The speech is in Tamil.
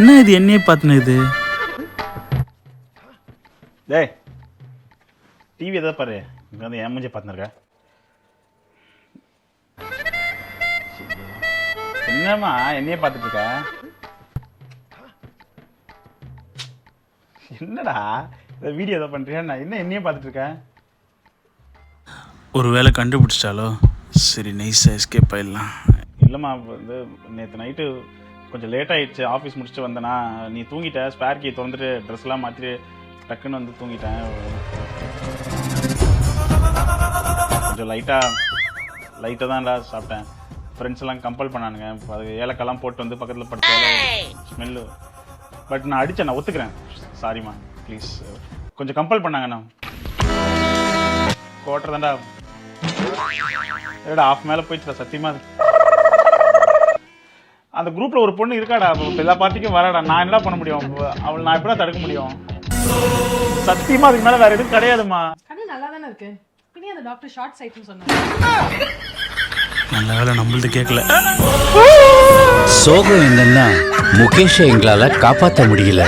என்ன இது என்னையே பார்த்துன்னு இது? டேய் டிவி எதாவது பாரு. இங்கே வந்து என் மூஞ்சி பார்த்துருக்க என்னம்மா என்னையே பார்த்துட்டு இருக்க? என்னடா வீடியோ எதாவது பண்ணுறியா நான் என்ன என்னையே பார்த்துட்டு இருக்கேன் ஒரு வேளை கண்டுபிடிச்சிட்டாலோ? சரி நைஸாக எஸ்கேப் ஆயிடலாம். இல்லைம்மா வந்து நேற்று நைட்டு கொஞ்சம் லேட் ஆயிடுச்சு ஆஃபீஸ் முடிச்சுட்டு வந்தேனா நீ தூங்கிட்ட ஸ்பேர் கீ திறந்துட்டு ட்ரெஸ்லாம் மாற்றிட்டு டக்குன்னு வந்து தூங்கிட்டேன். கொஞ்சம் லைட்டாக லைட்டாக தான்டா சாப்பிட்டேன். ஃப்ரெண்ட்ஸ் எல்லாம் கம்பல் பண்ணானுங்க. அது ஏலக்கெல்லாம் போட்டு வந்து பக்கத்தில் படுத்தாலும் ஸ்மெல்லு பட் நான் அடித்தேன் நான் ஒத்துக்கிறேன். சாரிம்மா ப்ளீஸ் கொஞ்சம் கம்பல் பண்ணாங்கண்ணா கோட்டர் தான்டா ஏடா ஆஃப் மேலே போயிடுச்சுடா சத்தியமா. அந்த குரூப்ல ஒரு பொண்ணு இருக்காடா எல்லா பார்ட்டிக்கும் வராடா. நான் என்ன பண்ண முடியும்? அவள் நான் எப்படா தடுக்க முடியும்? சத்தியமா அதுக்கு மேல வேற எதுவும் கிடையாதுமா கண்ணு நல்லா தானே இருக்கு? பின்னே அந்த டாக்டர் ஷார்ட் சைட்னு சொன்னாங்க நல்ல வேலை நம்மள்ட்ட கேட்கல. சோகம் என்னன்னா முகேஷை எங்களால காப்பாற்ற முடியல.